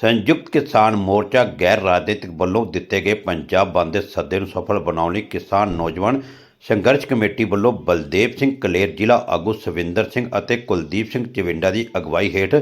ਸੰਯੁਕਤ ਕਿਸਾਨ ਮੋਰਚਾ ਗੈਰ ਰਾਜਨੀਤਿਕ ਵੱਲੋਂ ਦਿੱਤੇ ਗਏ ਪੰਜਾਬ ਬੰਦ ਦੇ ਸੱਦੇ ਨੂੰ ਸਫਲ ਬਣਾਉਣ ਲਈ ਕਿਸਾਨ ਨੌਜਵਾਨ ਸੰਘਰਸ਼ ਕਮੇਟੀ ਵੱਲੋਂ ਬਲਦੇਵ ਸਿੰਘ ਕਲੇਰ, ਜ਼ਿਲ੍ਹਾ ਆਗੂ ਸਵਿੰਦਰ ਸਿੰਘ ਅਤੇ ਕੁਲਦੀਪ ਸਿੰਘ ਚਵਿੰਡਾ ਦੀ ਅਗਵਾਈ ਹੇਠ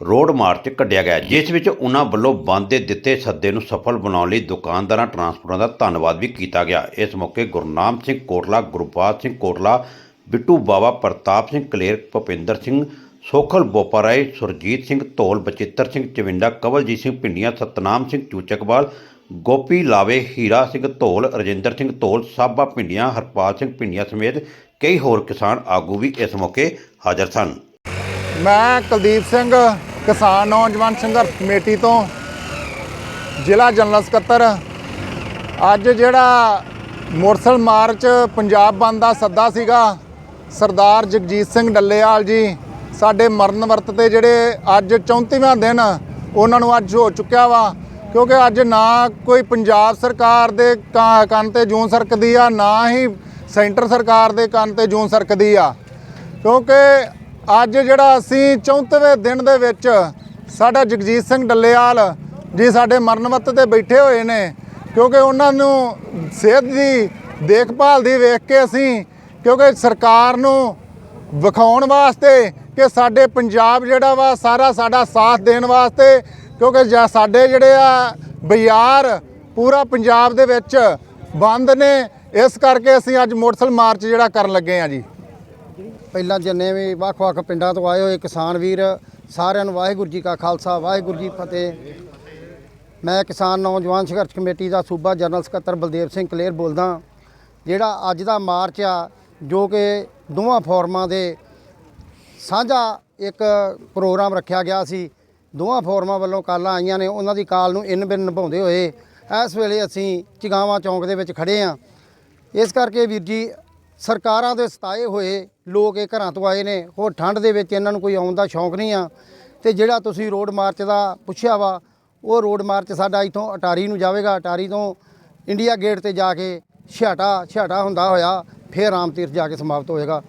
ਰੋਡ ਮਾਰਚ ਕੱਢਿਆ ਗਿਆ। ਜਿਸ ਵਿੱਚ ਉਹਨਾਂ ਵੱਲੋਂ ਬੰਦ ਦੇ ਦਿੱਤੇ ਸੱਦੇ ਨੂੰ ਸਫਲ ਬਣਾਉਣ ਲਈ ਦੁਕਾਨਦਾਰਾਂ, ਟਰਾਂਸਪੋਰਟਾਂ ਦਾ ਧੰਨਵਾਦ ਵੀ ਕੀਤਾ ਗਿਆ। ਇਸ ਮੌਕੇ ਗੁਰਨਾਮ ਸਿੰਘ ਕੋਟਲਾ ਗੁਰਪਾਲ ਸਿੰਘ ਕੋਟਲਾ, ਬਿੱਟੂ ਬਾਵਾ, ਪ੍ਰਤਾਪ ਸਿੰਘ ਕਲੇਰ, ਭੁਪਿੰਦਰ ਸਿੰਘ ਸੋਖਲ ਬੋਪਾਰਾਏ ਸੁਰਜੀਤ ਸਿੰਘ ਧੌਲ ਬਚਿੱਤਰ ਸਿੰਘ, ਚਵਿੰਡਾ ਕਵਲਜੀਤ ਸਿੰਘ ਪਿੰਡੀਆਂ ਸਤਨਾਮ ਸਿੰਘ ਚੂਚਕਵਾਲ ਗੋਪੀ ਲਾਵੇ, ਹੀਰਾ ਸਿੰਘ ਧੌਲ ਰਜਿੰਦਰ ਸਿੰਘ ਧੌਲ ਸਾਬਾ ਪਿੰਡੀਆਂ ਹਰਪਾਲ ਸਿੰਘ ਪਿੰਡੀਆਂ ਸਮੇਤ ਕਈ ਹੋਰ ਕਿਸਾਨ ਆਗੂ ਵੀ ਇਸ ਮੌਕੇ ਹਾਜ਼ਰ ਸਨ। ਮੈਂ ਕੁਲਦੀਪ ਸਿੰਘ, ਕਿਸਾਨ ਨੌਜਵਾਨ ਸੰਘਰਸ਼ ਕਮੇਟੀ ਤੋਂ ਜ਼ਿਲ੍ਹਾ ਜਨਰਲ ਸਕੱਤਰ। ਅੱਜ ਜਿਹੜਾ ਮੋਰਸਲ ਮਾਰਚ ਪੰਜਾਬ ਬੰਦ ਦਾ ਸੱਦਾ ਸੀਗਾ, ਸਰਦਾਰ ਜਗਜੀਤ ਸਿੰਘ ਡੱਲੇਵਾਲ ਜੀ। ਸਾਡੇ ਮਰਨ ਵਰਤ ਤੇ ਜਿਹੜੇ ਅੱਜ 34ਵਾਂ ਦਿਨ ਉਹਨਾਂ ਨੂੰ ਅੱਜ ਹੋ ਚੁੱਕਿਆ ਵਾ, ਕਿਉਂਕਿ ਅੱਜ ਨਾ ਕੋਈ ਪੰਜਾਬ ਸਰਕਾਰ ਦੇ ਕ- ਕੰਨ ਤੇ ਜੂਨ ਸਰਕਦੀ ਆ, ਨਾ ਹੀ ਸੈਂਟਰ ਸਰਕਾਰ ਦੇ ਕੰਨ ਤੇ ਜੂਨ ਸਰਕਦੀ ਆ। ਕਿਉਂਕਿ ਅੱਜ ਜਿਹੜਾ ਅਸੀਂ 34ਵੇਂ ਦਿਨ ਦੇ ਵਿੱਚ ਸਾਡਾ ਜਗਜੀਤ ਸਿੰਘ ਡੱਲੇਵਾਲ ਜੀ ਸਾਡੇ ਮਰਨ ਵਰਤ ਤੇ ਬੈਠੇ ਹੋਏ ਨੇ, ਕਿਉਂਕਿ ਉਹਨਾਂ ਨੂੰ ਸਿਹਤ ਦੀ ਦੇਖਭਾਲ ਦੀ ਵੇਖ ਕੇ ਅਸੀਂ, ਕਿਉਂਕਿ ਸਰਕਾਰ ਨੂੰ ਵਿਖਾਉਣ ਵਾਸਤੇ ਕਿ ਸਾਡੇ ਪੰਜਾਬ ਜਿਹੜਾ ਵਾ ਸਾਰਾ ਸਾਡਾ ਸਾਥ ਦੇਣ ਵਾਸਤੇ, ਕਿਉਂਕਿ ਜਾਂ ਸਾਡੇ ਜਿਹੜੇ ਆ ਬਾਜ਼ਾਰ ਪੂਰਾ ਪੰਜਾਬ ਦੇ ਵਿੱਚ ਬੰਦ ਨੇ, ਇਸ ਕਰਕੇ ਅਸੀਂ ਅੱਜ ਮੋਟਰਸਾਈਕਲ ਮਾਰਚ ਜਿਹੜਾ ਕਰਨ ਲੱਗੇ ਆ ਜੀ। ਪਹਿਲਾਂ ਜਿੰਨੇ ਵੀ ਵੱਖ-ਵੱਖ ਪਿੰਡਾਂ ਤੋਂ ਆਏ ਹੋਏ ਕਿਸਾਨ ਵੀਰ, ਸਾਰਿਆਂ ਨੂੰ ਵਾਹਿਗੁਰੂ ਜੀ ਕਾ ਖਾਲਸਾ, ਵਾਹਿਗੁਰੂ ਜੀ ਫਤਿਹ। ਮੈਂ ਕਿਸਾਨ ਨੌਜਵਾਨ ਸੰਘਰਸ਼ ਕਮੇਟੀ ਦਾ ਸੂਬਾ ਜਨਰਲ ਸਕੱਤਰ ਬਲਦੇਵ ਸਿੰਘ ਕਲੇਰ ਬੋਲਦਾ, ਜਿਹੜਾ ਅੱਜ ਦਾ ਮਾਰਚ ਆ, ਜੋ ਕਿ ਦੋਵਾਂ ਫੋਰਮਾਂ ਦੇ ਸਾਂਝਾ ਇੱਕ ਪ੍ਰੋਗਰਾਮ ਰੱਖਿਆ ਗਿਆ ਸੀ। ਦੋਵਾਂ ਫੋਰਮਾਂ ਵੱਲੋਂ ਕਾਲਾਂ ਆਈਆਂ ਨੇ। ਉਹਨਾਂ ਦੀ ਕਾਲ ਨੂੰ ਇਨ ਬਿਨ ਨਿਭਾਉਂਦੇ ਹੋਏ ਇਸ ਵੇਲੇ ਅਸੀਂ ਚਿਗਾਵਾਂ ਚੌਂਕ ਦੇ ਵਿੱਚ ਖੜੇ ਆ ਇਸ ਕਰਕੇ ਵੀਰ ਜੀ, ਸਰਕਾਰਾਂ ਦੇ ਸਤਾਏ ਹੋਏ ਲੋਕ ਇਹ ਘਰਾਂ ਤੋਂ ਆਏ ਨੇ। ਹੋਰ ਠੰਡ ਦੇ ਵਿੱਚ ਇਹਨਾਂ ਨੂੰ ਕੋਈ ਆਉਣ ਦਾ ਸ਼ੌਂਕ ਨਹੀਂ ਆ। ਤੇ ਜਿਹੜਾ ਤੁਸੀਂ ਰੋਡ ਮਾਰਚ ਦਾ ਪੁੱਛਿਆ ਵਾ, ਉਹ ਰੋਡ ਮਾਰਚ ਸਾਡਾ ਇਥੋਂ ਅਟਾਰੀ ਨੂੰ ਜਾਵੇਗਾ। ਅਟਾਰੀ ਤੋਂ ਇੰਡੀਆ ਗੇਟ ਤੇ ਜਾ ਕੇ ਛਿਆਟਾ ਛਿਆਟਾ ਹੁੰਦਾ ਹੋਇਆ, ਫਿਰ ਰਾਮ ਤੀਰਥ ਜਾ ਕੇ ਸਮਾਪਤ ਹੋਏਗਾ।